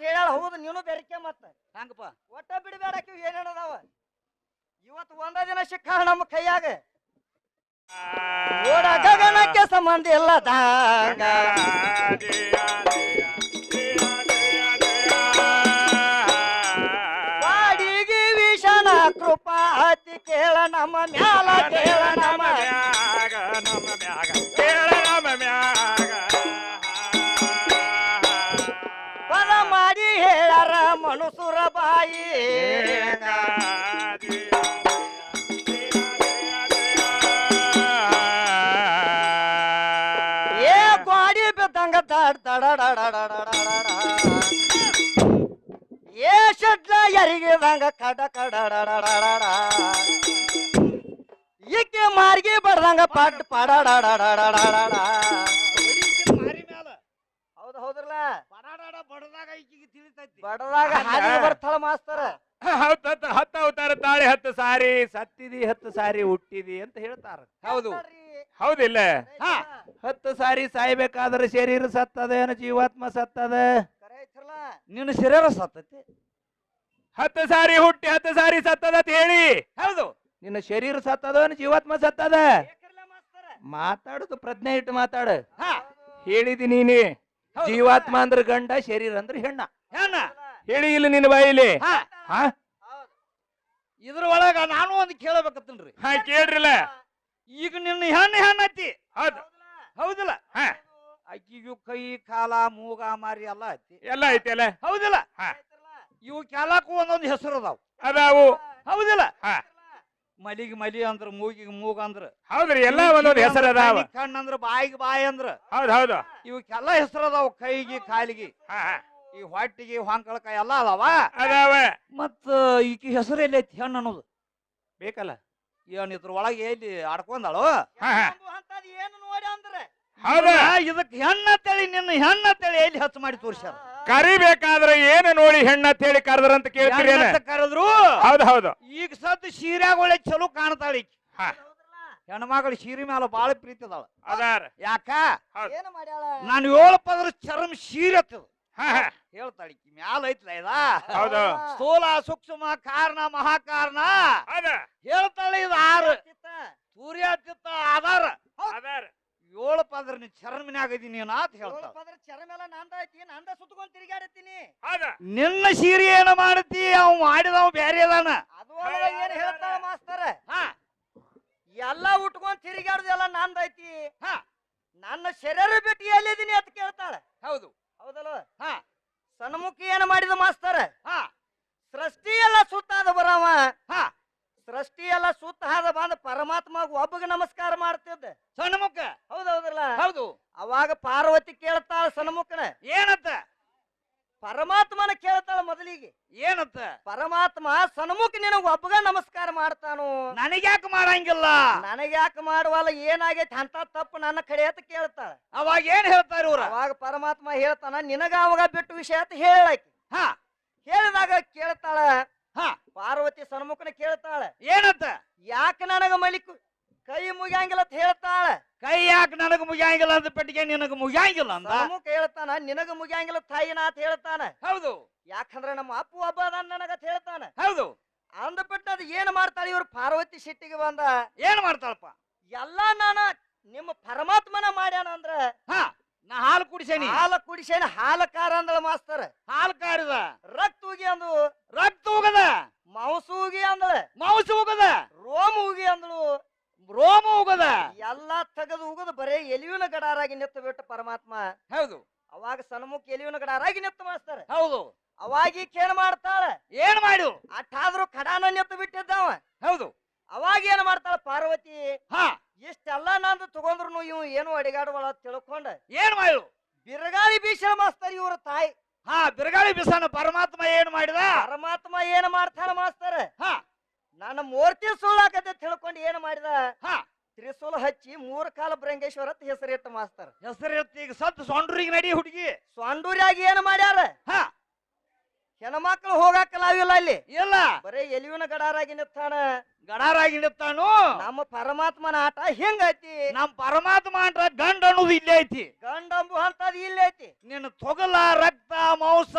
At ಹೇಳ ಹೌದು ನೀನು ಬೆರಿಕೆ ಮತ್ತ ಹಂಗಪ್ಪ. ಒಟ್ಟ ಬಿಡಬೇಡಕ್ಕೆ ಏನೇನದಾವ ಇವತ್ತು ಒಂದ ದಿನ ಶಿಕ್ಕ ನಮ್ಮ ಕೈಯಾಗ. ಓಡ ಗಗನಕ್ಕೆ ಸಂಬಂಧ ಇಲ್ಲ ದಾಂಗ ಬಾಡಿಗೆ ವಿಷಣ ಕೃಪಾ ಅತಿ ಕೇಳ ನಮ್ಮ ಮ್ಯಾಲ ಕೇಳ ನಮ್ಮ ಹೇಳರ ಮನುಸುರ ಬಾಯಿ ಏ ಗಾಡಿ ಬಿದ್ದಂಗ ದಡ್ ದಡ ಡಡ ಡಡ ಡಡ ಡ. ಏ ಶಡ್ಲ ಎರಿಗಿದಂಗ ಕಡ ಕಡ ಡಡ ಡಡ ಡ. ಈಕೆ ಮಾರ್ಗಿ ಬಡ್ದಂಗ ಪಡ್ ಪಡ ಡಡ ಡಡ ಡಡ ಡ. ಮಾರಿ ಮ್ಯಾಲ ಹೌದ್ ಹೌದ್ರಲ್ಲ ಬಡಾಡ ಬಡದಾಗ ಈಕಿಗೆ ತಿಳಿತೈತಿ ಬಡದಾಗ ಬರ್ತಾಳ ಮಾಸ್ತರ ಹತ್ತು ಹತ್ತು ಅವತಾರ ತಾಳಿ ಹತ್ತು ಸಾರಿ ಸತ್ತಿದಿ ಹತ್ತು ಸಾರಿ ಹುಟ್ಟಿದಿ ಅಂತ ಹೇಳ್ತಾರ. ಹೌದು. ಹೌದಿಲ್ಲ. ಹತ್ತು ಸಾರಿ ಸಾಯ್ಬೇಕಾದ್ರೆ ಶರೀರ ಸತ್ತದೇನು ಜೀವಾತ್ಮ ಸತ್ತದ? ನಿನ್ನ ಶರೀರ ಸತ್ತತಿ. ಹತ್ತು ಸಾರಿ ಹುಟ್ಟಿ ಹತ್ತು ಸಾರಿ ಸತ್ತದ ಅಂತ ಹೇಳಿ. ಹೌದು. ನಿನ್ನ ಶರೀರ ಸತ್ತದೇನು ಜೀವಾತ್ಮ ಸತ್ತದ? ಮಾತಾಡುದು ಪ್ರಜ್ಞೆ ಇಟ್ಟು ಮಾತಾಡ. ಹಾ. ಹೇಳಿದಿ ನೀನಿ. ಜೀವಾತ್ಮ ಅಂದ್ರೆ ಗಂಡ ಶರೀರ ಅಂದ್ರೆ ಹೆಣ್ಣ. ಹೆಣ್ಣ ಹೇಳಿ ಇಲ್ಲಿ ನಿನ್ನ ಬಾಯಿಲಿ ಹಾ. ಹಾ? ಇದ್ರ ಒಳಗ ನಾನು ಒಂದು ಕೇಳಬೇಕತ್ತನ್ರಿ. ಹಾ ಕೇಳ್ರಿಲ್ಲ. ಈಗ ನಿನ್ನ ಹೆಣ್ಣು ಹೆಣ್ಣತಿ. ಹೌದು. ಹೌದಿಲ್ಲ? ಹಾ. ಅಕ್ಕಿಗೂ ಕೈ ಕಾಲ ಮೂಗ ಮಾರಿ ಎಲ್ಲ ಐತಿ. ಎಲ್ಲ ಐತಿ ಅಲ್ಲ? ಹೌದಿಲ್ಲ? ಹಾ. ಇವು ಕೆಲಕ್ಕೂ ಒಂದೊಂದು ಹೆಸರು ಅದಾವ. ಅದಾವು. ಹೌದಿಲ್ಲ? ಹಾ. ಮಲಿಗೆ ಮಲಿ ಅಂದ್ರ ಮೂಗಿಗೆ ಮೂಗ ಅಂದ್ರ. ಹೌದ್ರಿ ಎಲ್ಲ ಒಂದೊಂದು ಹೆಸರು ಅದಾವ. ಕಣ್ಣಿಗ್ ಕಣ್ಣ್ ಅಂದ್ರ ಬಾಯಿಗೆ ಬಾಯಿ ಅಂದ್ರ. ಹೌದು ಹೌದು. ಇವಕ್ಕೆಲ್ಲ ಹೆಸರು ಅದಾವ ಕೈಗೆ ಕಾಲಿಗೆ. ಹಾ ಹಾ. ಈ ಹೊಟ್ಟಿಗೆ ಹೊಂಕಳಕ ಎಲ್ಲ ಅದಾವ? ಅದಾವ. ಮತ್ತ ಈಕಿ ಹೆಸರು ಎಲ್ಲಿ ಐತಿ ಹೆಣ್ಣು ಅನ್ನೋದು? ಬೇಕಲ್ಲ. ಏನ್ ಇದ್ರ ಒಳಗೆ ಎಲ್ಲಿ ಆಡ್ಕೊಂಡಾಳು? ಹಾ ಹಾ. ಏನು ನೋಡಿ ಅಂದ್ರೆ? ಹೌದಾ. ಇದಕ್ ಹೆಣ್ಣ ತಳಿ ನಿನ್ನ ಹೆಣ್ಣ ತಳಿ ಎಲ್ಲಿ ಹಚ್ಚ ಮಾಡಿ ತೋರಿಸ್ಯಾರ? ಕರಿಬೇಕಾದ್ರೆ ಏನು ನೋಡಿ ಹೆಣ್ಣ ಅಂತ ಹೇಳಿ ಕರೆದ್ರಂತ ಕೇಳ್ತೀರಿ ಹೆಣ್ಣ ಅಂತ ಕರೆದ್ರು ಹೌದು ಹೌದು. ಈಗ ಸದ್ ಸೀರ್ಯಾಗ ಒಳ್ಳೆ ಚಲೋ ಕಾಣ್ತಾಳ ಈಕಿ. ಹೆಣ್ಮಗಳು ಸೀರೆ ಮ್ಯಾಲ ಬಾಳ ಪ್ರೀತಿ ಅದಾಳ. ಅದಾರ. ಯಾಕ? ನಾನು ಏಳು ಪದ್ರ ಚರ್ಮ ಸೀರೆ ಹೇಳ್ತಾಳ ಮ್ಯಾಲ ಐತ್ಲ ಇದ? ಹೌದು. ಸ್ಥೂಲ ಸೂಕ್ಷ್ಮ ಕಾರಣ ಮಹಾಕಾರಣ. ಅದ ಹೇಳ್ತಾಳೆ ಇದು ಆರು. ಸೂರ್ಯ ಚಿತ್ತ ಆಧಾರ. ಅದಾರ ಏಳು ಪದ್ರ ನೀ ಚರ್ಮಿನಾಗ ಇದೀನಿ ನೀನು ಅಂತ ಹೇಳ್ತಾಳ. ಪದ್ರ ಚರ ಮೇಲೆ ನಂದ ಐತಿ ನಂದ ಸುತ್ಕೊಂಡ್ ತಿರುಗಾಡತ್ತೀನಿ ಅದ ನಿನ್ನ ಸೀರೆ ಏನು ಮಾಡ್ತಿ? ಅವ್ ಮಾಡಿದವ ಬ್ಯಾರೆ ಅದಾನ. ಅದು ಅಲ್ಲದ ಏನ್ ಹೇಳ್ತಾಳ ಮಾಸ್ತರ? ಹಾ. ಎಲ್ಲ ಉಟ್ಕೊಂಡ್ ತಿರ್ಗಾಡ್ದೆಲ್ಲ ನಂದ ಐತಿ. ಹಾ. ನನ್ನ ಶರೀರ ಬಿಟ್ಟು ಎಲ್ಲಿದ್ದೀನಿ ಅಂತ ಕೇಳ್ತಾಳೆ. ಹೌದು. ಹೌದಲ್ಲ? ಹಾ. ಸಣ್ಮುಖಿ ಏನು ಮಾಡಿದ ಮಾಸ್ತರ್? ಹಾ. ಸೃಷ್ಟಿ ಎಲ್ಲ ಸುತ್ತಾದ ಬರವ? ಹಾ. ಸೃಷ್ಟಿ ಎಲ್ಲ ಸುತ್ತ ಹಾದ ಬಂದ ಪರಮಾತ್ಮ ಒಬ್ಬಗ ನಮಸ್ಕಾರ ಮಾಡ್ತಿದ್ದ. ಸಣ್ಮುಖ ಹೌದು ಹೌದೌದಲ್ಲ ಹೌದು. ಅವಾಗ ಪಾರ್ವತಿ ಕೇಳ್ತಾಳ ಸಣ್ಮುಖನ ಕೇಳ್ತಾಳ ಮೊದಲಿಗೆ ಏನತ್ತ ಪರಮಾತ್ಮ ಸನ್ಮುಖ ನಿನಗ ಒಬ್ಬಗ ನಮಸ್ಕಾರ ಮಾಡ್ತಾನು? ನನಗ್ಯಾಕ ಮಾಡಂಗಿಲ್ಲ. ನನಗ ಯಾಕೆ ಮಾಡುವಲ್ಲ ಏನಾಗೈತಿ ಅಂತ ತಪ್ಪು ನನ್ನ ಕಡೆ ಅಂತ ಕೇಳ್ತಾಳ. ಅವಾಗ ಏನ್ ಹೇಳ್ತಾರ ಇವ್ರ? ಅವಾಗ ಪರಮಾತ್ಮ ಹೇಳ್ತಾನ ನಿನಗ ಅವಾಗ ಬಿಟ್ಟು ವಿಷಯ ಅಂತ ಹೇಳಾಕಿ. ಹಾ. ಹೇಳಿದಾಗ ಕೇಳ್ತಾಳ ಹಾ. ಪಾರ್ವತಿ ಸನ್ಮುಖನ ಕೇಳ್ತಾಳ. ಏನಂತ? ಯಾಕೆ ನನಗ ಮಲಿಕು? ಕೈ ಮುಗಿಯಂಗಿಲ್ಲ ಅಂತ ಹೇಳ್ತಾಳ. ಕೈ ಯಾಕೆ ನನಗ ಮುಗಿಯಂಗಿಲ್ಲ ಅಂತ ಪೆಟ್ಟಿಗೆ ನಿನಗ ಮುಗಿಯಂಗಿಲ್ಲ ಅಂತ ಹೇಳ್ತಾನ ನಿನಗ ಮುಗಿಯಂಗಿಲ್ಲ ತಾಯಿನ ಅಂತ ಹೇಳ್ತಾನ. ಹೌದು. ಯಾಕಂದ್ರೆ ನಮ್ಮ ಅಪ್ಪು ಹಬ್ಬ ನನಗ ಅಂತ ಹೇಳ್ತಾನ. ಹೌದು. ಅಂದ್ಬಿಟ್ಟು ಅದು ಏನ್ ಮಾಡ್ತಾಳ ಇವ್ರು? ಪಾರ್ವತಿ ಶೆಟ್ಟಿಗೆ ಬಂದ. ಏನ್ ಮಾಡ್ತಾಳಪ್ಪ? ಎಲ್ಲಾ ನಾನ ನಿಮ್ಮ ಪರಮಾತ್ಮನ ಮಾಡ್ಯಾನ ಅಂದ್ರೆ ಹಾ ನಾ ಹಾಲು ಕುಡಿಸೇನಿ. ಹಾಲು ಕುಡಿಸೇನ ಹಾಲಕಾರ ಅಂದಳ ಮಾಸ್ತರ್. ಹಾಲು ಕಾರದ? ರಕ್ತ ಉಗಿ ಅಂದು ರಕ್ತ ಉಗದ ಮಾಂಸ ಉಗಿ ಅಂದಳ. ಮಾಂಸ ಉಗದ? ರೋಮ ಉಗಿ ಅಂದಳು. ರೋಮ ಉಗದ ಎಲ್ಲ ತೆಗೆದು ಉಗದು ಬರೇ ಎಲಿವಿನ ಗಡಾರಾಗಿ ನಿತ್ತು ಬಿಟ್ಟು ಪರಮಾತ್ಮ ಹೌದು. ಅವಾಗ ಸನ್ಮುಖ ಎಲಿವಿನ ಗಡಾರಾಗಿ ನಿತ್ತು ಮಾಡ್ತಾರೆ ಹೌದು. ಅವಾಗ ಏನ್ ಮಾಡ್ತಾಳ? ಏನ್ ಮಾಡು? ಅಟ್ಟಾದ್ರೂ ಕಡಾನ ನಿತ್ತು ಬಿಟ್ಟಿದ್ದಾವ. ಹೌದು. ಅವಾಗ ಏನ್ ಮಾಡ್ತಾಳ ಪಾರ್ವತಿ? ಹಾ. ಇಷ್ಟೆಲ್ಲ ನಂದು ತಗೊಂಡ್ರು ಇವ್ ಏನು ಅಡಿಗಾಡುವಳ ತಿಳ್ಕೊಂಡ. ಏನ್ ಮಾಡು? ಬಿರುಗಾಳಿ ಬೀಸಣ ಮಾಸ್ತಾರ ಇವ್ರ ತಾಯಿ. ಹಾ ಬಿರುಗಾಳಿ ಬೀಸಣ ಪರಮಾತ್ಮ ಏನ್ ಮಾಡಿದ? ಪರಮಾತ್ಮ ಏನ್ ಮಾಡ್ತಾನ ಮಾಸ್ತಾರ ಹಾ. ನನ್ನ ಮೂರ್ತಿ ಸುಳ್ಳಾಕತೆ ತಿಳ್ಕೊಂಡು ಏನ್ ಮಾಡಿದ? ಹಾ. ತ್ರಿಶೂಲ ಹಚ್ಚಿ ಮೂರ್ ಕಾಲ ಬ್ರಂಗೇಶ್ವರ ಅಂತ ಹೆಸರಿಟ್ಟ ಮಾಸ್ತರ್. ಹೆಸರು ಈಗ ಸತ್ ಸೊಂಡ್ರಿಗೆ ನಡಿ ಹುಡುಗಿ. ಸೊಂಡೂರ್ಯಾಗಿ ಏನ್ ಮಾಡ್ಯಾರ? ಹಾ. ಹೆಣ್ಮಕ್ಳು ಹೋಗಾಕ ನಾವಿಲ್ಲ ಅಲ್ಲಿ. ಇಲ್ಲ. ಬರೇ ಎಲಿವಿನ ಗಡಾರಾಗಿ ನಿತ್ತಾನ ಗಡಾರಾಗಿ ನಿಂತಾನು. ನಮ್ಮ ಪರಮಾತ್ಮನ ಆಟ ಹಿಂಗೈತಿ ನಮ್ಮ ಪರಮಾತ್ಮ ಅಂದ್ರ ಗಂಡ ಅನ್ನೋದು ಇಲ್ಲೇ ಐತಿ. ಗಂಡಂಬು ಅಂತದ್ ಐತಿ. ನಿನ್ನ ತೊಗಲ ರಕ್ತ ಮಾಂಸ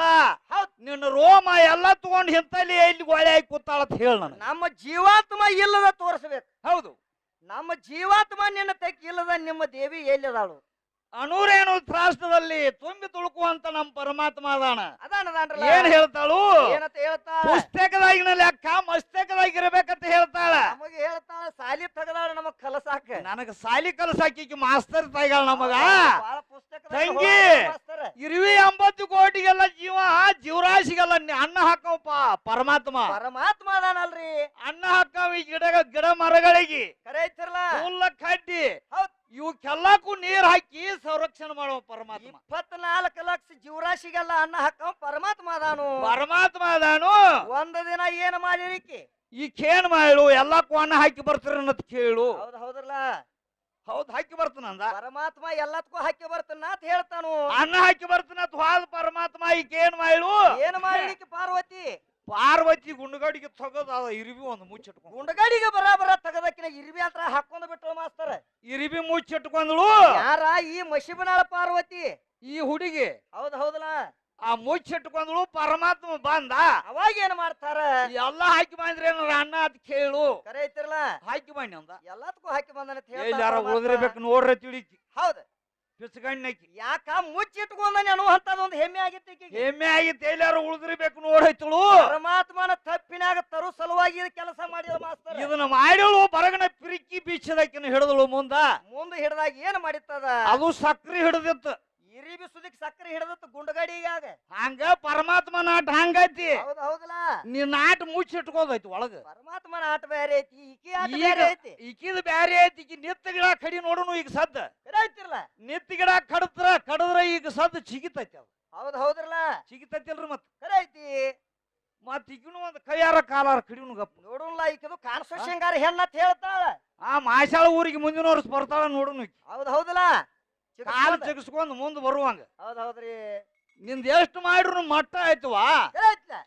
ನಿನ್ನ ರೋಮ ಎಲ್ಲ ತಗೊಂಡು ಹಿಂತಲ್ಲಿ ಇಲ್ಲಿ ಒಳ್ಳೆ ಆಗಿ ಕೂತಾಳ ಅಂತ ಹೇಳ ನಮ್ಮ ಜೀವಾತ್ಮ ಇಲ್ಲದ ತೋರಿಸ್ಬೇಕು. ಹೌದು. ನಮ್ಮ ಜೀವಾತ್ಮ ನಿನ್ನ ತೆಕ್ ಇಲ್ಲದ ನಿಮ್ಮ ದೇವಿ ಎಲ್ಲಿದಾಳು? ಅಣೂರೇನು ತ್ರಾಸದಲ್ಲಿ ತುಂಬಿ ತುಳುಕುವಂತ ನಮ್ಮ ಪರಮಾತ್ಮ ಅದಾನ. ಏನ್ ಹೇಳ್ತಾಳು? ಪುಸ್ತಕದಾಗಿನ ಲೆಕ್ಕ ಮಸ್ತಕದಾಗಿರ್ಬೇಕಂತ ಹೇಳ್ತಾಳ. ನಮಗೆ ಹೇಳ್ತಾಳ ಸಾಲಿ ತಗದಾಳ ನಮಗ್ ಕಲಸಾಕ. ನನಗ ಸಾಲಿ ಕಲಸಾಕಿ ಮಾಸ್ತರ್ ತಾಯಿಗಳ ನಮಗ ತಂಗಿ. ಇರುವಿ ಎಂಬತ್ತು ಕೋಟಿಗೆಲ್ಲ ಜೀವ ಜೀವರಾಶಿಗೆಲ್ಲ ಅನ್ನ ಹಾಕವಪ್ಪ ಪರಮಾತ್ಮ. ಪರಮಾತ್ಮ ಅದಾನಲ್ರಿ. ಅನ್ನ ಹಾಕವ ಈ ಗಿಡ ಗಿಡ ಮರಗಳಿಗೆ. ಕರೆ ಹುಲ್ಲ ಕಡ್ಡಿ. ಇವಕ್ಕೆಲ್ಲಕ್ಕೂ ನೀ ಸಂರಕ್ಷಣೆ ಮಾಡುವ ಪರಮಾತ್ಮ. ಇಪ್ಪತ್ನಾಲ್ಕು ಲಕ್ಷ ಜೀವರಾಶಿಗೆಲ್ಲ ಅನ್ನ ಹಾಕೋ ಪರಮಾತ್ಮ ಅದಾನು ಪರಮಾತ್ಮ ಅದಾನು ಒಂದ ದಿನ ಏನ್ ಮಾಡಿರಿಕಿ ಈ ಕೇನ್ ಮಾಡು ಎಲ್ಲಕ್ಕೂ ಅನ್ನ ಹಾಕಿ ಬರ್ತೀರ ಕೇಳು. ಹೌದ್ ಹೌದ್ರಲ್ಲ. ಹೌದ್ ಹಾಕಿ ಬರ್ತಾನಂದ ಪರಮಾತ್ಮ ಎಲ್ಲದಕ್ಕೂ ಹಾಕಿ ಬರ್ತಾನ ಅಂತ ಹೇಳ್ತಾನು. ಅನ್ನ ಹಾಕಿ ಬರ್ತಾನ ಹಾಲು ಪರಮಾತ್ಮ ಈಕ ಏನ್ ಮಾಡು ಏನ್ ಮಾಡಿರಿಕಿ ಪಾರ್ವತಿ? ಪಾರ್ವತಿ ಗುಂಡುಗಡಿಗೆ ತಗದ ಇರಿಬಿ ಒಂದು ಮುಚ್ಚಿಟ್ಕೊಂಡು ಗುಂಡಗಡಿಗೆ ಬರಾಬರ ತಗದಕ್ಕಿನ ಇರಿವಿ ಅಂತ ಹಾಕೊಂಡ್ ಬಿಟ್ರು ಮಾಸ್ತರ. ಇರಿಬಿ ಮುಚ್ಚಿಟ್ಕೊಂಡ್ಳು. ಯಾರ ಈ ಮಶಿಬನಾಳ ಪಾರ್ವತಿ? ಈ ಹುಡುಗಿ. ಹೌದ್ ಹೌದಲ್ಲ ಆ ಮುಚ್ಚಿಟ್ಕೊಂಡ್ಳು ಪರಮಾತ್ಮ ಬಂದ. ಅವಾಗ ಏನ್ ಮಾಡ್ತಾರ? ಎಲ್ಲ ಹಾಕಿ ಬಂದ್ರೆ ಏನಾರ ಅಣ್ಣ ಅದ್ ಕೇಳು. ಕರೆ ಐತಿರಲ್ಲ ಹಾಕಿ ಬನ್ನಿ ಅಂದ. ಎಲ್ಲದಕ್ಕೂ ಹಾಕಿ ಬಂದ ಪರಮಾತ್ಮ. ನೋಡ್ರಿ ತಿಳಿಕಿ. ಹೌದ್. ಪಿಸ್ಗಣ್ಣಕಿ ಯಾಕ ಮುಚ್ಚಿಟ್ಕೊಂಡ ನಾನು ಹೆಮ್ಮೆ ಆಗಿತ್ತು ಈಕಿಗೆ. ಹೆಮ್ಮೆ ಆಗಿತ್ತು. ಎಲ್ಲಾರು ಉಳಿದಿರ್ಬೇಕು ನೋಡೈತಳು ಪರಮಾತ್ಮನ ತಪ್ಪಿನಾಗ ತರು ಸಲುವಾಗಿ ಇದು ಕೆಲಸ ಮಾಡಿದ ಮಾಸ್ತರ್. ಇದನ್ನ ಮಾಡಿಳು ಬರಗನ ಪಿರಿಕಿ ಬೀಚದಕ್ಕಿನ ಹಿಡಿದಳು ಮುಂದ. ಮುಂದೆ ಹಿಡ್ದಾಗ ಏನ್ ಮಾಡಿತ್ತದ? ಅದು ಸಕ್ರಿ ಹಿಡಿದಿತ್ತು. ಇರಿ ಬಿಸುದಕ್ಕೆ ಸಕ್ಕರೆ ಹಿಡದತ್ತು ಗುಂಡಗಡಿಯಾಗ. ಹಂಗ ಪರಮಾತ್ಮ ನಾಟ ಹಂಗೈತಿ. ಹೌದ್ ಹೌದಲ್ಲ ನೀ ನಾಟ ಮುಚ್ಚಿಟ್ಕೋದೈತಿ ಒಳಗ. ಪರಮಾತ್ಮ ಆಟ ಬೇರೆ ಐತಿ ಈಕಿ ಆಟ ಬೇರೆ ಐತಿ. ಈಕಿದ ಬ್ಯಾರೆ ಐತಿ ಈಗ ನಿತ್ತ ಗಿಡ ಕಡಿ ನೋಡುನು ಈಗ ಸದ್ದ. ಐತಿರಲ್ಲ ನಿತ್ತ ಗಿಡ ಕಡದ್ರ ಕಡದ್ರ ಈಗ ಸದ್ದ ಚಿಗಿತೈತಿ ಅದು. ಹೌದ್ ಹೌದ್ರಲ್ಲ ಚಿಗಿತೈತಿಲ್ರಿ ಮತ್ ಕರೆ ಐತಿ ಮತ್ ಈಗಿನೂ ಒಂದ್ ಕೈಯಾರ ಕಾಲಾರ ಕಡಿನು ಗಪ್ಪ. ನೋಡುನ್ಲ ಈಕಿದು ಕಾಣಿಸೋ ಶೃಂಗಾರ ಹೆಣ್ಣತ್ ಹೇಳ್ತಾಳ. ಆ ಮಾಶಾಳ ಊರಿಗೆ ಮುಂದಿನ ವರ್ಷ ಬರ್ತಾಳ ನೋಡುನು ಹೌದ್ ಹೌದಲ್ಲ ಕಾಲ್ ಚಿಗಿಸ್ಕೊಂಡು ಮುಂದೆ ಬರುವಂಗ ಹೌದ್ ಹೌದ್ರಿ. ನಿಂದ ಎಷ್ಟು ಮಾಡ್ರು ಮಟ್ಟ ಆಯ್ತವಾ?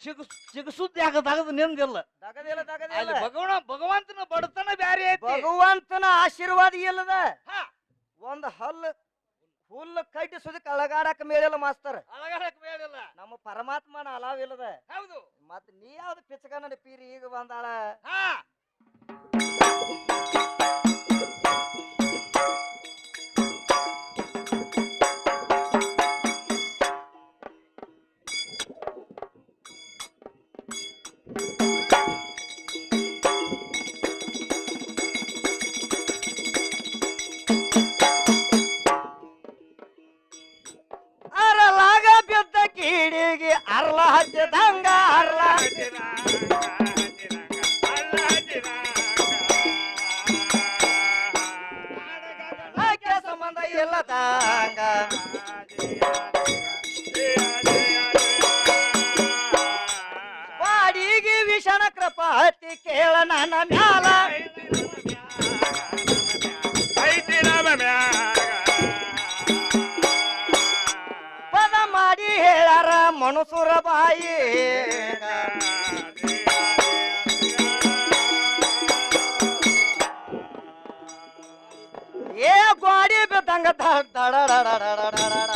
ಚಿಗಸ್ ಚಿಗಸುದ್ ಯಾಕ ತಗದ್ ನಿಂದಿಲ್ಲ ದಗದಿಲ್ಲ ಅಲ್ಲಿ ಭಗವನ ಭಗವಂತನ ಬಡತನ ಬ್ಯಾರೆ ಐತಿ. ಭಗವಂತನ ಆಶೀರ್ವಾದ ಇಲ್ಲದ. ಒಂದ್ ಹಲ್ಲು ಹುಲ್ಲು ಕಟ್ಟಿ ಸುದಕ್ಕೆ ಅಳಗಾಡಕ್ ಮೇಲಿಲ್ಲ ಮಾಸ್ತರ್. ಅಳಗಾಡಕ್ ಮೇಲಿಲ್ಲ. ನಮ್ಮ ಪರಮಾತ್ಮನ ಅಲಾವ್ ಇಲ್ಲದ. ಹೌದು. ಮತ್ ನೀ ಯಾವ್ದು ಪಿಚಕನ ಪೀರಿ ಈಗ ಬಂದಾಳ? ಬಾಡಿಗೆ ವಿಷಣ ಕೃಪಾತಿ ಕೇಳ ನನ್ನ ಮ್ಯಾಲ. ಪದ ಮಾಡಿ ಹೇಳಾರ ಮನುಸುರ ಬಾಯಿ. ಏ ಗೋಡಿ ಬಿದ್ದಂಗ ದಡ ದಡ ದಡ ದಡ ದಡ ದಡ.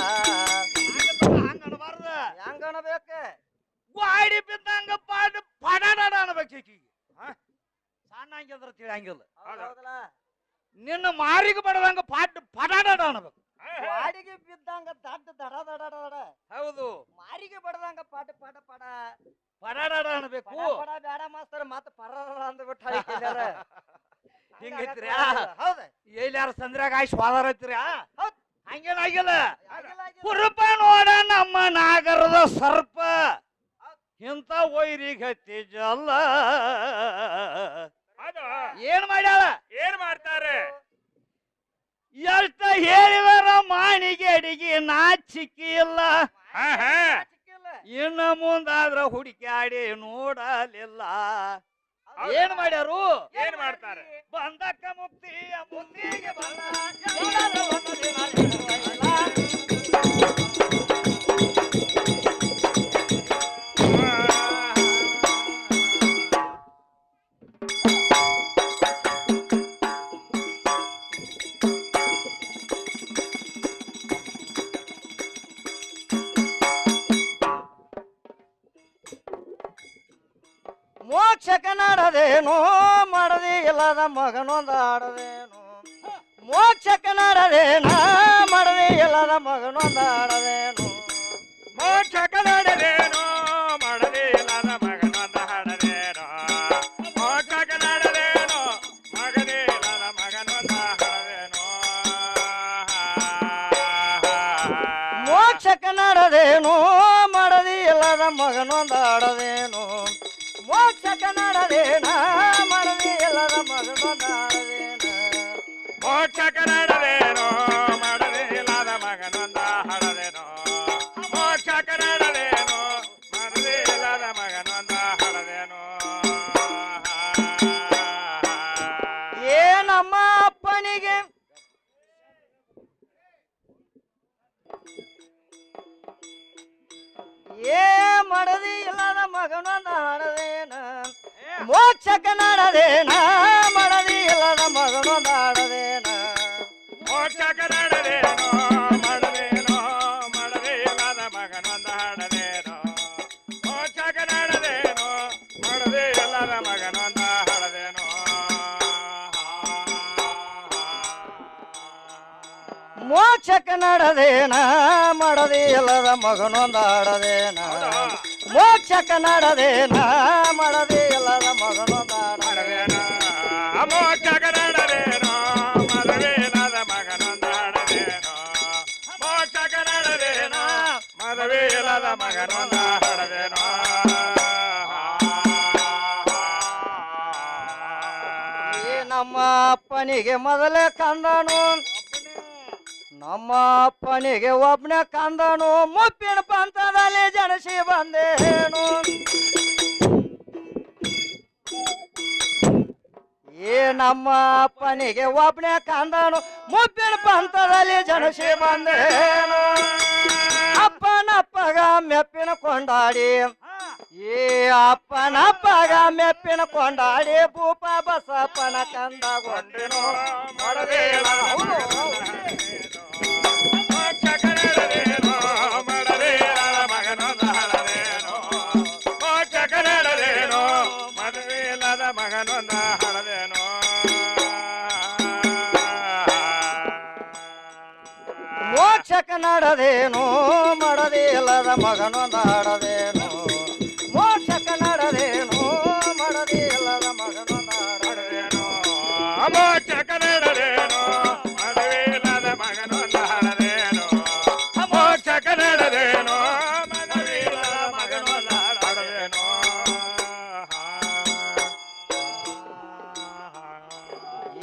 ಹಂಗ ಅನ್ಬಾರ್ದ ಹೆಂಗ್ ಅನ್ಬೇಕ ಗಾಡಿ ಬಿದ್ದಂಗ ಪಾಡ್ ಪಡಾಡ ಅನ್ಬೇಕು ಈಕಿಗೆ ಹಾ? ಸಣ್ಣ ಹಂಗಿದ್ರ ತಿಳಿಯಂಗಿಲ್ಲ ಹೌದ್ ಹೌದಲ್ಲ? ನಿನ್ನ ಮಾರಿಗೆ ಬಡದಂಗ ಪಾಡ್ ಪಡಾಡ ಅನ್ಬೇಕು ಗಾಡಿಗೆ ಬಿದ್ದಂಗ ದಡ್ಡ ದಡ ದಡ ದಡ ದಡ. ಹೌದು ಮಾರಿಗೆ ಬಡದಂಗ ಪಾಟ ಪಾಟ ಪಾಡ ಪಡಾಡ ಅನ್ಬೇಕು ಪಡ ಪಡ ಬ್ಯಾಡ ಮಾಸ್ತರ್ ಮತ್ತ ಪರ ಅಂದ್ಬಿಟ್ಟು ಹಳಿಕಿದಾರ ಹಿಂಗೈತ್ರಿ ಹೌದ. ಎಲ್ಲಾರ ಸಂದ್ರಾಗ ಆಯ್ಸ್ ಸ್ವಾದಾರ ಐತ್ರಿ. ಹಂಗೇನಾಗಿಲ್ಲ. ಕುರುಪ ನೋಡ ನಮ್ಮ ನಾಗರದ ಸರ್ಪ. ಇಂಥ ವೈರಿಗೆ ಹತ್ತಿ ಜಲ್ಲ. ಏನ್ ಮಾಡ್ಯಾಳ? ಏನ್ ಮಾಡ್ತಾರೆ? ಎಷ್ಟ ಹೇಳಿದಾರ ಮಾಣಿಗೆ ಅಡಿಗೆ ನಾಚಿಕೆ ಇಲ್ಲ. ಇನ್ನ ಮುಂದಾದ್ರ ಹುಡುಕಾಡಿ ನೋಡಲಿಲ್ಲ. ಏನ್ ಮಾಡ್ಯಾರು? ಏನ್ ಮಾಡ್ತಾರೆ? ಬಂದಕ್ಕ ಮುಕ್ತಿ ಮುಕ್ತಿಗೆ ಬಂದ ಎಲ್ಲಾದ್ರೂ ಮಾಡದೆ ಎಲ್ಲದ ಮಗನೊಂದ ಆಡದೇನು ಮೋಕ್ಷಕ ನಡದೇನ ಮಾಡದಿ ಇಲ್ಲದ ಮಗನೊಂದ ಆಡದೇನು ಮೋಕ್ಷಕನಾಡದೇನೋ ಮಾಡದೆ ಎಲ್ಲದ ಮಗನೊಂದ ಹಾಡದೇನೋ. ಮೋಕ್ಷ ಕನ್ನಡದೇನೋ ಮಗನೇ ಇಲ್ಲದ ಮಗನೊಂದ ಹಾಡದೇನೋ. ಮೋಕ್ಷಕ ನಡದೇನು ಮಾಡದಿ ಇಲ್ಲದ ಮಗನೊಂದ ಆಡದೇನು ನಡದೇನ ಮಾಡದಿ ಇಲ್ಲದ ಮಗನೊಂದ ಆಡದೇನು ಮೋಕ್ಷ ಕನ್ನಡದೇನೋ ಮೋಕ್ಷಕ ನಡದೇನ ಮಾಡದಿ ಇಲ್ಲದ ಮಗನೊಂದಾಡದೇನ ಹೌದಾ? ಮೋಕ್ಷಕ ನಡದೇನ ಮಾಡದಿ ಇಲ್ಲದ ಮಗನೊಂದಾಡದೇನ ನಡದೇನ. ಮೋಕ್ಷ ಕನ್ನಡದೇನೋ ಮಾಡದೇ ಇಲ್ಲದ ಮಗನೊಂದಾಡದೇನ ಮೋಕ್ಷ ಕನ್ನಡದೇನೋ ಮದುವೆ ಇಲ್ಲದ ಮಗನೊಂದಾಡದೇನ ನಮ್ಮ ಅಪ್ಪನಿಗೆ ಮೊದಲೇ ಕಂದನು. ನಮ್ಮ ಅಪ್ಪನಿಗೆ ಒಬ್ಬನ ಕಂದನು ಮುಪ್ಪಿನ ಪಂಥದಲ್ಲಿ ಜನಸಿ ಬಂದೇನು. ಏ ನಮ್ಮ ಅಪ್ಪನಿಗೆ ಒಬ್ನೇ ಕಂದನು ಮುಪ್ಪಿನ ಪಂಥದಲ್ಲಿ ಜನಸಿ ಬಂದೇನು. ಅಪ್ಪನಪ್ಪಗ ಮೆಪ್ಪಿನ ಕೊಂಡಾಡಿ. ಏ ಅಪ್ಪನಪ್ಪಗ ಮೆಪ್ಪಿನ ಕೊಂಡಾಡಿ ಭೂಪ ಬಸಪ್ಪನ ಕಂದಗೊಂಡಿನು ಮಾಡದೇ ನಡದೇನು ಮಾಡದೇ ಇಲ್ಲದ ಮಗನೊಂದ ಹಾಡದೇನು ಮೋಕ್ಷಕ ನಡದೇನು ಮಾಡದೇ ಇಲ್ಲದ ಮಗನೊಂದ ಹಾಡದೇನು ಹಾಡದೇನೋ ನಡದೇನು ಮದುವೆ ಇಲ್ಲದ ಮಗನೊಂದ ಹಾಡದೇನೋ ಮೋಕ್ಷ ಕನ್ನಡದೇನೋ ಮದುವೆ ಇಲ್ಲದ ಮಗನೊಂದ ಹಾಡದೇನೋ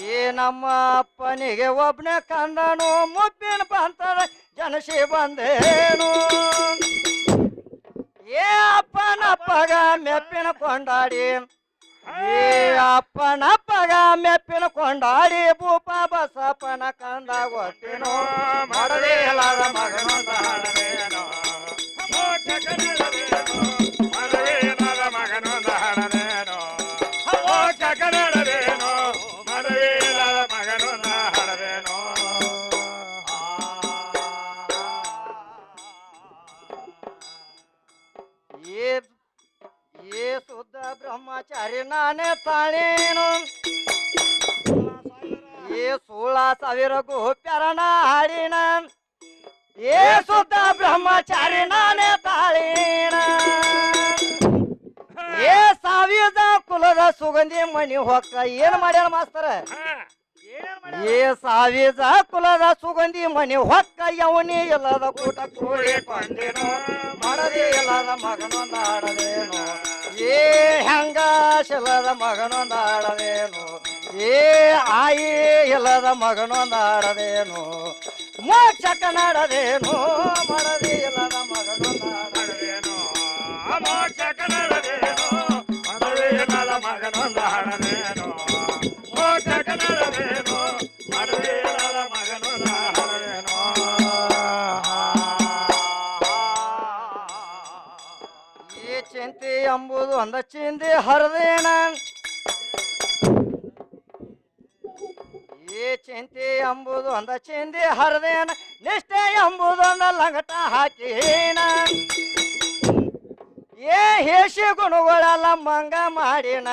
ಈ ನಮ್ಮ ಅಪ್ಪನಿಗೆ ಒಬ್ನೇ ಕಂದನು ಮುಪ್ಪಿನ ಪಂಥದ ಜನಸಿ ಬಂದೇನು? ಏ ಅಪ್ಪನಪ್ಪಗ ಮೆಪ್ಪಿನ ಕೊಂಡಾಡಿ. ಏ ಅಪ್ಪನಪ್ಪಗ ಮೆಪ್ಪಿನ ಕೊಂಡಾಡಿ. ಭೂಪ ಬಸಪ್ಪನ ಕಂದ ಒಟ್ಟಿನೋ ಮಾಡದೇ ಇಲ್ಲದ ಶುದ್ಧ ಬ್ರಹ್ಮಚಾರಿ ನಾನೇ ತಾಳೇನು. ಏ ಸೋಳ ಸಾವಿರ ಗೋಪ್ಯರನ ಹಾಡಿನ. ಏ ಶುದ್ಧ ಬ್ರಹ್ಮಚಾರಿ ನಾನೇ ತಾಳೇನ. ಏ ಸಾವಿರದ ಕುಲದ ಸುಗಂಧಿ ಮಣಿ ಹೊಕ್ಕ ಏನ್ ಮಾಡ್ಯಾರ ಮಾಸ್ತರ? ಏ ಸಾವಿದ ಕುಲದ ಸುಗಂಧಿ ಮನೆ ಹೊಕ್ಕ ಯವನಿ ಎಲ್ಲದ ಕೂಟ ಕೂಡಿಕೊಂಡಿನು ಮಾಡದೆ ಎಲ್ಲದ ಮಗನ ಆಡದೇನು ಏ ಹೆಂಗ ಶಿಲ್ಲದ ಮಗನೊಂದಾಡದೇನು ಏ ಆಯಿ ಇಲ್ಲದ ಮಗನೊಂದಾಡದೇನು ಮೋಕ್ಷಕ ನಡದೇನು ಮಾಡದೇ ಎಂಬುದು ಒಂದ ಚಿಂದಿ ಹರದೇನ ಈ ಚಿಂತೆ ಎಂಬುದು ಒಂದ ಚಿಂದಿ ಹರದೇನ ನಿಷ್ಠೆ ಎಂಬುದು ಒಂದ ಲಂಗಟ ಹಾಕೀನ ಏ ಹೇಸಿ ಗುಣಗಳೆಲ್ಲ ಮಂಗ ಮಾಡಿನ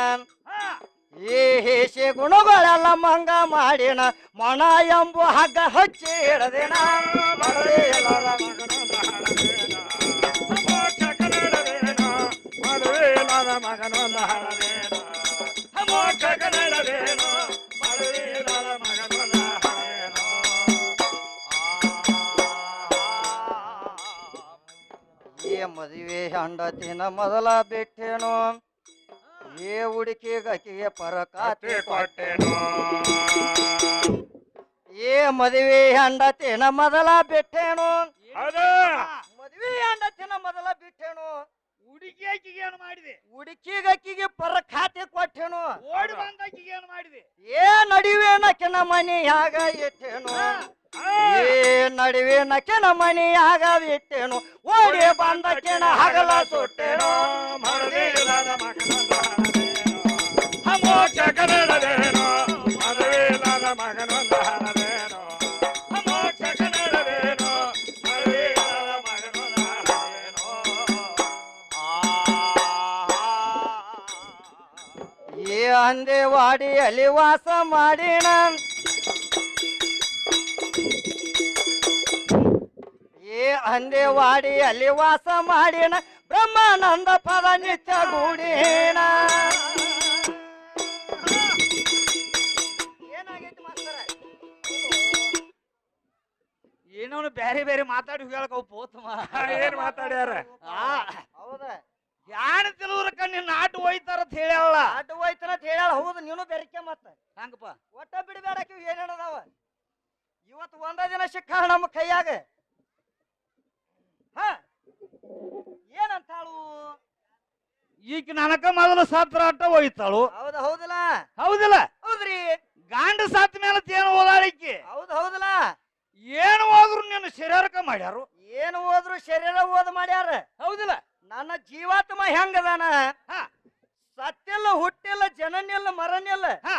ಈ ಹೇಸಿ ಗುಣಗಳೆಲ್ಲ ಮಂಗ ಮಾಡಿನ ಮಣ ಎಂಬು ಹಗ್ಗ ಹಚ್ಚಿ ಹಿಡದಿನ ಮಗನೊಂದ ಹಳದೇನ ಮೋಕ್ಷ ಕನ್ನಡದೇನ ಮದುವೆ ಇಲ್ಲದ ಮಗನೊಂದ ಹಳದೇನ ಏ ಮದುವೆ ಹೆಂಡತಿನ ಮೊದಲ ಬಿಟ್ಟೇನು ಏ ಹುಡುಕಿ ಗಕಿಗೆ ಪರಕಾತಿ ಕಾತೆ ಕೊಟ್ಟೆನು ಏ ಮದುವೆ ಹೆಂಡತಿನ ಮೊದಲ ಬಿಟ್ಟೇನು ಹೌದು ಮದುವೆ ಹೆಂಡತಿನ ಮೊದಲ ಬಿಟ್ಟೇನು ಹುಡುಗಿ ಆಕಿಗೆ ಏನು ಮಾಡಿದೆ ಅಕ್ಕಿಗೆ ಪರ ಖಾತೆ ಕೊಟ್ಟೆನು. ಓಡಿ ಬಂದ ಏನ್ ಮಾಡಿದೆ? ಏ ನಡಿವೆ ನಕಿನ ಮನೆಯಾಗ ಎತ್ತೇನು ಏ ನಡುವೆ ನಕಿನ ಮನೆಯಾಗ ಎತ್ತೇನು ಓಡಿ ಬಂದ ಕೆಣ ಹಗಲ ಸುಟ್ಟೇನು. ಮದುವೆ ಇಲ್ಲದ ಮಗನೊಂದ ಹಳದೇನ ಏ ಅಲ್ಲಿ ವಾಸ ಮಾಡಿಣ. ಏ ಅಂದೇವಾಡಿಯಲ್ಲಿ ವಾಸ ಮಾಡಿಣ ಬ್ರಹ್ಮಾನಂದ ಪದ ನಿತ್ಯ ಗೂಡಿನ ಏನೋ ಮಾಸ್ತರ? ಏನೋನು ಬೇರೆ ಬೇರೆ ಮಾತಾಡಿ ಹೋಗ್ಯಾಳಕ್ಕ ಪೋತಮ್ಮ ಏನ್ ಮಾತಾಡ್ಯಾರ? ಹೌದಾ? ಯಾಣ ತಿಳಿದ್ರ ನಿನ್ನ ನಾಟು ಒಯ್ತಾರ ಅಂತ ಹೇಳ್ಯಾಳ ಆಟ ಹೋಯ್ತನ ಅಂತ ಹೇಳ್ಯಾಳ ಹೌದು ನೀನು ಬೆರಕೆ ಮತ್ತ. ಹಂಗಪ್ಪ. ಒಟ್ಟ ಬಿಡಬೇಡಕ್ಕೆ ಏನೇನದಾವ ಇವತ್ತು ಒಂದ ದಿನ ಸಿಕ್ಕ ನಮ್ಮ ಕೈಯಾಗ. ಹ? ಏನಂತಾಳು? ಈಗ ನನಕ ಮೊದಲು ಸತ್ರ ಆಟ ಒಯ್ತಾಳು ಹೌದು ಹೌದಲ್ಲ. ಹೌದಿಲ್ಲ? ಹೌದ್ರಿ. ಗಾಂಡ ಸತ್ ಮೇಲೆ ಏನು ಓದಾಳಿಕೆ ಹೌದು ಹೌದಲ್ಲ. ಏನು ಹೋದ್ರು ನಿನ್ನ ಶರೀರಕ ಮಾಡ್ಯಾರು? ಏನು ಹೋದ್ರು ಶರೀರ ಓದ್ ಮಾಡ್ಯಾರ. ಹೌದಿಲ್ಲ? ನನ್ನ ಜೀವಾತ್ಮ ಹೆಂಗದಾನ? ಸತ್ಯಲ್ಲ ಸತ್ತಿಲ್ಲ ಹುಟ್ಟಿಲ್ಲ ಜನನಿಲ್ಲ ಮರನಿಲ್ಲ ಹಾ.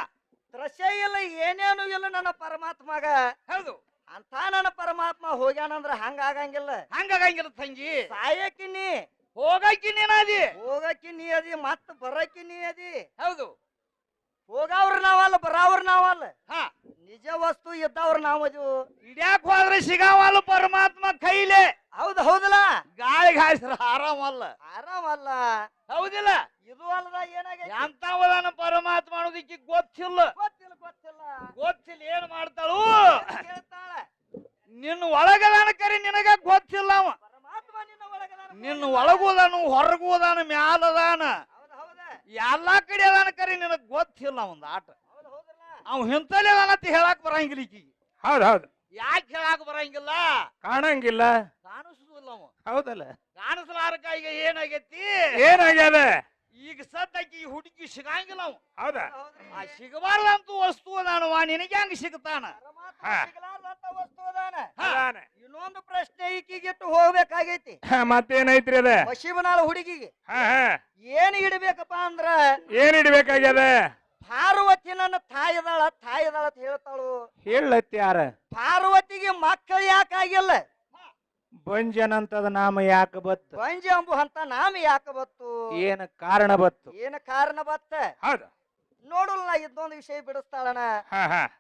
ತ್ರಸ್ಯ ಇಲ್ಲ ಏನೇನು ಇಲ್ಲ ನನ್ನ ಪರಮಾತ್ಮಗ. ಹೌದು. ಅಂತ ನನ್ನ ಪರಮಾತ್ಮ ಹೋಗ್ಯಾನಂದ್ರ ಹಂಗಾಗಂಗಿಲ್ಲ. ಹಂಗಾಗಂಗಿಲ್ಲ ತಂಗಿ. ಸಾಯಕಿ ನೀ. ಹೋಗಕ್ಕಿ ನೀನದಿ. ಹೋಗಕ್ಕಿ ನೀ ಅದಿ ಮತ್ ಬರಕ್ಕಿ ನೀ ಅದಿ. ಹೌದು. ಹೋಗವ್ರ ನಾವಲ್ಲ ಬರಾವ್ರ ನಾವಲ್ಲ. ಹಾ. ನಿಜ ವಸ್ತು ಇದ್ದವ್ರ ನಾವು ಇಡ್ಯಾಕ್ಕೆ ಹೋದ್ರೆ ಸಿಗಾವಲ್ಲ ಪರಮಾತ್ಮ ಕೈಲೆ. ಹೌದ್ ಹೌದಲ್ಲ? ಗಾಳಿ ಗಾಯಿಸ್ರ ಆರಾಮಲ್ಲ. ಆರಾಮಲ್ಲ? ಹೌದಿಲ್ಲ? ಇದು ಅಲ್ಲದ ಏನಾಗೈತಿ? ಎಂತವದಾನ ಪರಮಾತ್ಮ ಅನ್ನೋದಕ್ಕೆ ಗೊತ್ತಿಲ್ಲ. ಗೊತ್ತಿಲ್ಲ ಗೊತ್ತಿಲ್ಲ. ಗೊತ್ತಿಲ್ಲ ಏನ್ ಮಾಡ್ತಾಳು? ಹೇಳ್ತಾಳೆ ನಿನ್ನ ಒಳಗದಾನ ಕರಿ ನಿನಗ ಗೊತ್ತಿಲ್ಲ ಅವ. ಪರಮಾತ್ಮ ನಿನ್ನ ಒಳಗದಾನ ನಿನ್ನ ಒಳಗುದಾನು ಹೊರಗೋದಾನ ಮ್ಯಾಲದಾನ. ಹೌದ್ ಹೌದ. ಎಲ್ಲಾ ಕಡೆ ಅದಾನ ಕರಿ ನಿನಗ್ ಗೊತ್ತಿಲ್ಲ ಒಂದು ಆಟ. ಅವ್ ಹಿಂತಲೇ ಅದಾನ ಅಂತ ಹೇಳಕ್ ಬರಂಗಿಲ್ಲ ಈಕಿಗೆ ಹೌದ್ ಹೌದು. ಯಾಕೆ ಹೇಳಾಕ ಬರಂಗಿಲ್ಲ? ಕಾಣಂಗಿಲ್ಲ. ಕಾಣಿಸುದಿಲ್ಲ ಅವ. ಹೌದಲ್ಲ. ಕಾಣಿಸ್ಲಾರಕ ಈಗ ಏನಾಗೈತಿ? ಏನಾಗ್ಯದ? ಈಗ ಸದ್ದಕ್ಕೆ ಈ ಹುಡುಗಿ ಸಿಗಂಗಿಲ್ಲ ಅವ. ಹೌದಾ. ಆ ಸಿಗಬಾರ್ದಂತ ವಸ್ತು ನಾನು ನಿನಗೆ ಹೆಂಗ್ ಸಿಗ್ತಾನ? ಪರಮಾತ್ಮ ಹಾ. ಸಿಗಲಾರ್ದಂತ ವಸ್ತು ಅದಾನ. ಹಾ. ಅದಾನ. ಇನ್ನೊಂದು ಪ್ರಶ್ನೆ ಈಕಿಗಿಟ್ಟು ಹೋಗ್ಬೇಕಾಗೈತಿ. ಹ, ಮತ್ತೇನೈತ್ರಿ ಅದ? ಶಿವನಾಳ ಹುಡುಗಿಗೆ. ಹ ಹ. ಏನ್ ಇಡಬೇಕಪ್ಪ ಅಂದ್ರ? ಏನ್ ಇಡ್ಬೇಕಾಗ್ಯದ? ಪಾರ್ವತಿ ನನ್ನ ತಾಯಿದಾಳ ತಾಯಿದಾಳ ಅಂತ ಹೇಳ್ತಾಳು. ಹೇಳತ್ತಿ ಯಾರ? ಪಾರ್ವತಿಗೆ ಮಕ್ಕಳು ಯಾಕಾಗಿಲ್ಲ ಬಂಜನಂತದ ನಾಮ ಯಾಕೆ ಬತ್ತು? ಬಂಜ ಅಂತ ನಾಮ ಯಾಕೆ ಬತ್ತು? ಏನ ಕಾರಣ ಬತ್ತು? ಏನ ಕಾರಣ ಬತ್ತ? ಹೌದು. ನೋಡಲ್ಲ ನಾ ಇದೊಂದು ವಿಷಯ ಬಿಡಿಸ್ತಾಳಣ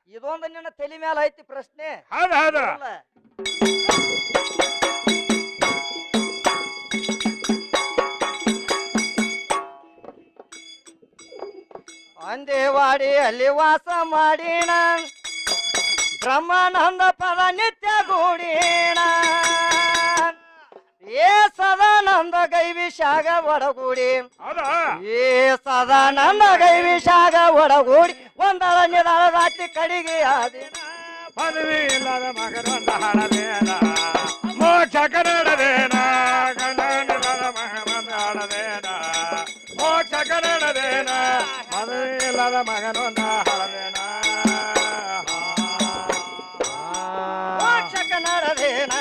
ಇದೊಂದು ನಿನ್ನ ತಲೆ ಮೇಲೆ ಐತಿ ಪ್ರಶ್ನೆ. ಹೌದು ಹೌದು. ಅಂದೇವಾಡಿ ಅಲ್ಲಿ ವಾಸ ಮಾಡಿಣ. ಬ್ರಹ್ಮಾನಂದ ಪದ ನಿತ್ಯ ಗೂಡಿಣ. ಏ ಸದಾನಂದ ಗೈವಿಶಾಗ ಒಡಗೂಡಿ. ಏ ಸದಾನಂದ ಗೈವಿಶಾಗ ಒಡಗೂಡಿ. ಒಂದರ ನಿಧಾನ ರಾತ್ರಿ ಕಡಿಗೆ ಆದಿನ ಪದವಿ ಇಲ್ಲದ ಮಗನೊಂದ ಹಳದೇನ ಮೋಕ್ಷ ಕನ್ನಡದೇನ ಮೋಕ್ಷ ಕನ್ನಡದೇನ ಪದವಿ ಇಲ್ಲದ ಮಗನೊಂದ ಹಳದೇನ ಮೋಕ್ಷ ಕನ್ನಡದೇನ